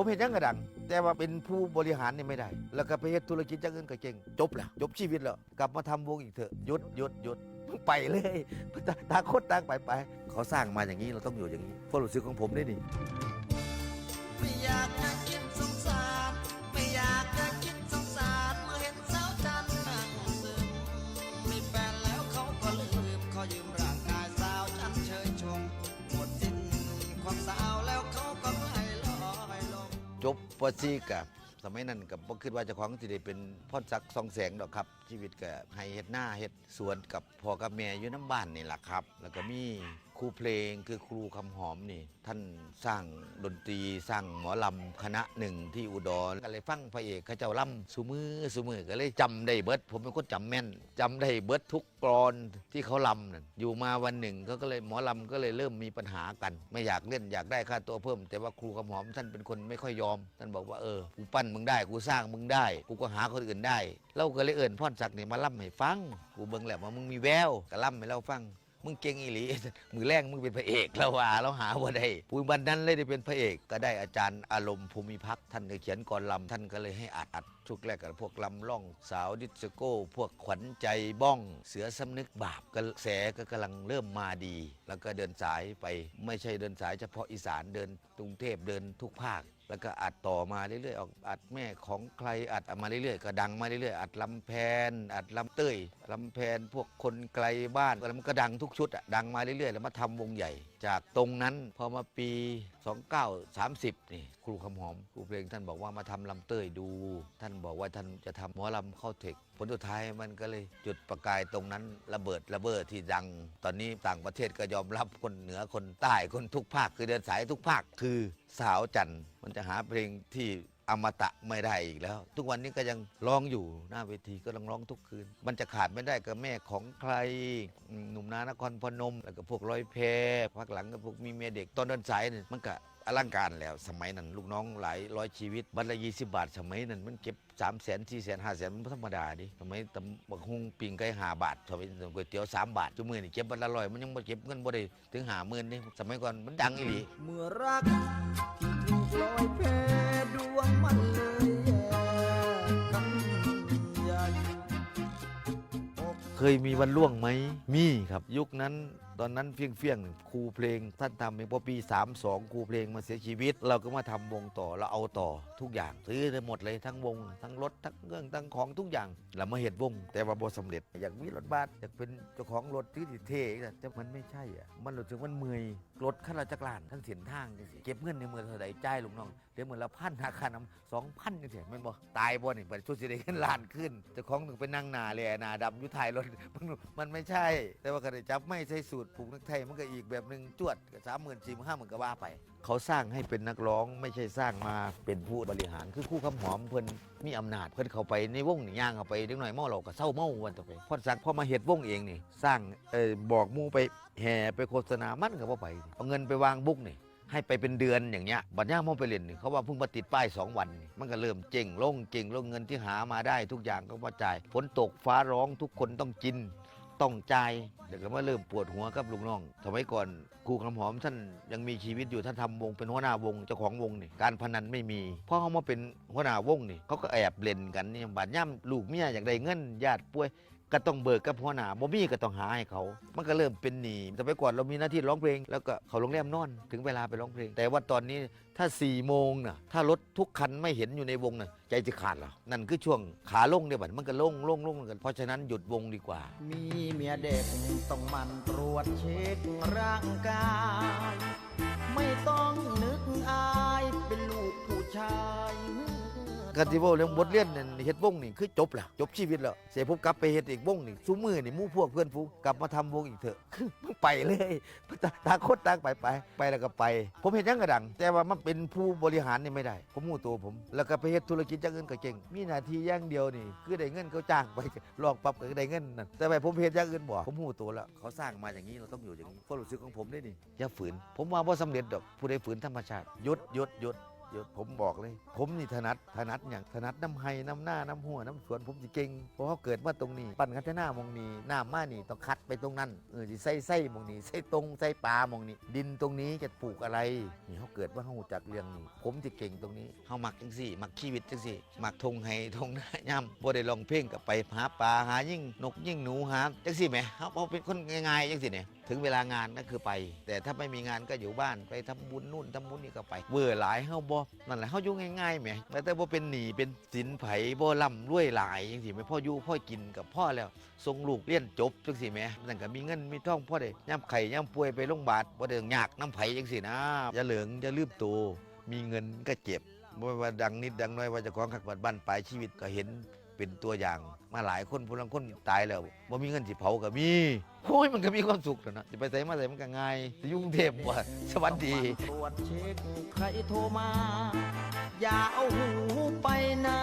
ผมเห็นยังกระดัง แต่ว่าเป็นผู้บริหารนี่ไม่ได้ แล้วก็ไปเฮ็ดธุรกิจจังอื่นก็เก่ง จบแล้วจบชีวิตแล้ว กลับมาทำวงอีกเถอะหยุดหยุดหยุดไปเลยต่างคนต่างไปไปเขาสร้างมาอย่างนี้เราต้องอยู่อย่างนี้ความรู้สึกของผมได้นี่ จบปซีกับสมัยนั้นกับบ่คิดว่าเจะของที่ได้เป็นพ่อสักดิ์สองแสงดอกครับ ชีวิตก็ให้เฮ็ดหน้าเฮ็ดสวนกับพ่อกับแม่อยู่น้ำบ้านนี่แหละครับ แล้วก็มีครูเพลงคือครูคำหอมนี่ ท่านสร้างดนตรีสร้างหมอลำคณะหนึ่งที่อุดรก็เลยฟังพระเอกเขาเจ้าล่ำสุมือสุมือก็เลยจำได้เบิด ผมเป็นคนจำแม่นจำได้เบิดทุกกรอนที่เขาลำนั่นอยู่มาวันหนึ่งเขาก็เลยหมอลำก็เลยเริ่มมีปัญหากัน ไม่อยากเล่นอยากได้ค่าตัวเพิ่ม แต่ว่าครูคำหอมท่านเป็นคนไม่ค่อยยอม ท่านบอกว่าเออกูปั้นมึงได้กูสร้างมึงได้ กูก็หาคนอื่นได้เราก็เลยเอิ่นพ่อนศักดิ์นี่มาล่ำให้ฟัง กูเบิ่งแล้วว่ามึงมีแววก็ล่ำให้เราฟัง มึงเก่งอีหลี มือแรงมึงเป็นพระเอกแล้วว่าเราหาว่าได้ปุยบันนั้นเลยได้เป็นพระเอก ก็ได้อาจารย์อารมณ์ภูมิพัฒน์ท่านก็เขียนก่อนลำท่านก็เลยให้อัดอัดชุกแรกกับพวกลำล่องสาวดิสโก้ พวกขวัญใจบ้องเสือสำนึกบาปกระแสก็กำลังเริ่มมาดี แล้วก็เดินสายไปไม่ใช่เดินสายเฉพาะอีสานเดินกรุงเทพเดินทุกภาค แล้วก็อัดต่อมาเรื่อยๆออกอัดแม่ของใครอัดมาเรื่อยๆก็ดังมาเรื่อยๆอัดลำแพน อัดลำเต้ยลำแพนพวกคนไกลบ้านแล้วมันก็ดังทุกชุดอะดังมาเรื่อยๆแล้วมาทำวงใหญ่ จากตรงนั้นพอมาปี 2930 นี่ครูคำหอมครูเพลงท่านบอกว่ามาทำลำเต้ยดู ท่านบอกว่าท่านจะทำหมอลำเข้าเทคผลสุดท้ายมันก็เลยจุดประกายตรงนั้นระเบิดระเบ้อที่ดัง ตอนนี้ต่างประเทศก็ยอมรับคนเหนือคนใต้คนทุกภาคคือเดินสายทุกภาคคือ สาวจันทร์มันจะหาเพลงที่ อมตะไม่ได้อีกแล้ว ทุกวันนี้ก็ยังร้องอยู่หน้าเวทีก็ต้องร้องทุกคืน มันจะขาดไม่ได้กับแม่ของใคร หนุ่มนานครพนม แล้วก็พวกร้อยแพพักหลังก็พวกมีเมียเด็กตอนเดินสายเนี่ยมันก็อลังการแล้วสมัยนั้น ลูกน้องหลายร้อยชีวิตบัตรละยี่สิบาท สมัยนั้นมันเก็บสามแสนสี่แสนห้าแสนมันธรรมดาดิสมัยตำบักฮุงปิงไก่หาบาทสมัยก๋วยเตี๋ยวสามบาทจุมือนี่เก็บบัตรละร้อยมันยังบ่เก็บเงินบ่ได้ถึงหาหมื่นนี่สมัยก่อนมันดังอีหลีเมื่อรักที่ถูก ลอยแพดวงมันเลยแย่กันใหญ่ เคยมีวันล่วงไหม มีครับ ยุคนั้น ตอนนั้นเฟี้ยงเฟี้ยงครูเพลง ท่านทำเองพอปี 32 ครูเพลงมาเสียชีวิต เราก็มาทำวงต่อเราเอาต่อทุกอย่างซื้อได้หมดเลยทั้งวง ทั้งรถทั้งเครื่องทั้งของทุกอย่างเรามาเห็นวง แต่ว่าบ่สำเร็จอยากมีรถบัสอยากเป็นเจ้าของรถที่ที่เท่แต่มันไม่ใช่อะมันรู้สึกมันเมื่อยรถข้าราชการทั้งเส้นทางจังซี่เก็บเงินในมือเท่าใดจ่ายลูกน้องเดี๋ยวมือละพันราคาน้ำสองพันจังซี่แม่นบ่ตายบ่นี่บัดชุดสิได้เงินล้านขึ้นเจ้าของถึงไปนั่งนาเลยนาดำอยู่ท้ายรถมันมันไม่ใช่ แต่ว่าก็ได้จับไม่ใช่สูตรผูกนักไทยมันก็อีกแบบหนึ่งจวดก็สามหมื่นสี่หมื่นห้าหมื่นก็ว่าไป เขาสร้างให้เป็นนักร้องไม่ใช่สร้างมาเป็นผู้บริหารคือคู่คำหอมเพิ่นมีอำนาจเพิ่นเข้าไปในวงนี่ย่างเข้าไปเด็กหน่อยเมาเราก็เศร้าเมาวันต่อไปพอสักพอมาเฮ็ดวงเองนี่สร้างเออบอกหมู่ไปแห่ไปโฆษณามันก็บ่ไปเอาเงินไปวางบุ๊กนี่ให้ไปเป็นเดือนอย่างเงี้ยบัดย่างมองไปเล่นนี่เขาว่าเพิ่งมาติดป้าย 2 วันนี่มันก็เริ่มเจ๊งลงเจ๊งลงเงินที่หามาได้ทุกอย่างก็มาจ่ายฝนตกฟ้าร้องทุกคนต้องกิน ต้องจ่ายเดี๋ยวก็มาเริ่มปวดหัวกับลูกน้องสมัยก่อนครูคำหอมท่านยังมีชีวิตอยู่ท่านทำวงเป็นหัวหน้าวงเจ้าของวงนี่การพนันไม่มีพ่อเขามาเป็นหัวหน้าวงนี่เขาก็แอบเล่นกันนี่บาดย่ำลูกเมียอยากได้เงินญาติป่วย ก็ต้องเบิกกับหัวหน้าบ่มีก็ต้องหาให้เขา มันก็เริ่มเป็นหนี้แต่ไปก่อนเรามีหน้าที่ร้องเพลง แล้วก็เขาโรงแรมนอน ถึงเวลาไปร้องเพลง แต่ว่าตอนนี้ถ้า4ี่โมงน่ะถ้ารถทุกคันไม่เห็นอยู่ในวงน่ะใจจะขาดเหรอนั่นคือช่วงขาลงเนี่ยบัดมันก็ลงลงลงกันเพราะฉะนั้นหยุดวงดีกว่า มีเมียเด็กต้องมันตรวจเช็คร่างกาย ไม่ต้องนึกอายเป็นลูกผู้ชาย กันที่ว่าเรื่องบทเรียนเนี่ยเฮ็ดวงนี่คือจบแล้วจบชีวิตแล้วเสียผมกลับไปเฮ็ดอีกวงนี่ซูมือนี่มู่พวกเพื่อนฟูกลับมาทำวงอีกเถอะมึงไปเลยตางคนต่างไปไปไปแล้วก็ไป ผมเห็นยังกระดัง แต่ว่ามันเป็นผู้บริหารนี่ไม่ได้ ผมมู้ตัวผม แล้วก็ไปเฮ็ดธุรกิจอย่างอื่นก็เก่ง มีหน้าที่อย่างเดียวนี่ คือได้เงินเขาจ้างไปลอกปรับก็ได้เงินนั่นแต่ไปผมเฮ็ดอย่างอื่นบ่ผมมู้ตัวแล้วเขาสร้างมาอย่างนี้เราต้องอยู่อย่างนี้ความรู้สึกของผมได้นี่อย่าฝืน ผมว่าบ่สำเร็จดอกผู้ใดฝืนธรรมชาติหยุดหยุดหยุด เดี๋ยวผมบอกเลย ผมนี่ถนัดถนัดอย่างถนัดน้ำไห้น้ำหน้าน้ำหัวน้ำสวนผมสิเก่งเพราะเขาเกิดมาตรงนี้ ปั่นกันแต่หน้ามองนี้น้ำมานี่ต้องคัดไปตรงนั้นเออสิใส่ใส่มองนี้ใส่ตรงใส่ปลามองนี้ ดินตรงนี้จะปลูกอะไรนี่เขาเกิดว่าเขารู้จักเรื่องนี้ ผมจะเก่งตรงนี้เขาหมักจังสี่หมักชีวิตจังสี่หมักทงไห้ทงหน้าย่ำบ่ได้ลองเพลงกับไปหาปลาหายิ่งนกยิ่งหนูหาจังสี่ไหมเขาเขาเป็นคนง่ายๆจังสี่เนี่ยถึงเวลางานก็คือไป แต่ถ้าไม่มีงานก็อยู่บ้านไปทำบุญนู่นทำบุญนี่ก็ไปเบื่อหลายเฮาบ่นั่นแหละเฮาอยู่ง่ายๆแหมแต่แต่บ่เป็นหนี้เป็นสินไผบ่ร่ำรวยหลายจังซี่แหมพ่ออยู่พ่อกินกับพ่อแล้วส่งลูกเรียนจบจังซี่แหมนั่นก็มีเงินมีทองพ่อได้ย่ำไข่ย่ำป่วยไปโรงพยาบาลบ่ได้ยากน้ำไผจังซี่นะอย่าเหลืองอย่าลืมโตวมีเงินก็เจ็บบ่ว่าดังนิดดังน้อยว่าจะของขักบัดบ้านปลายชีวิตก็เห็น เป็นตัวอย่างมาหลายคนผู้ลังคนตายแล้วบ่มีเงินสิเผาก็มีโอ้ยมันก็มีความสุขแล้วนะจะไปใส่มาใส่มันก็ง่ายจะยุ่งเทพบ่สวัสดีตรวจเช็คใครโทรมา อย่าเอาหูไปนะ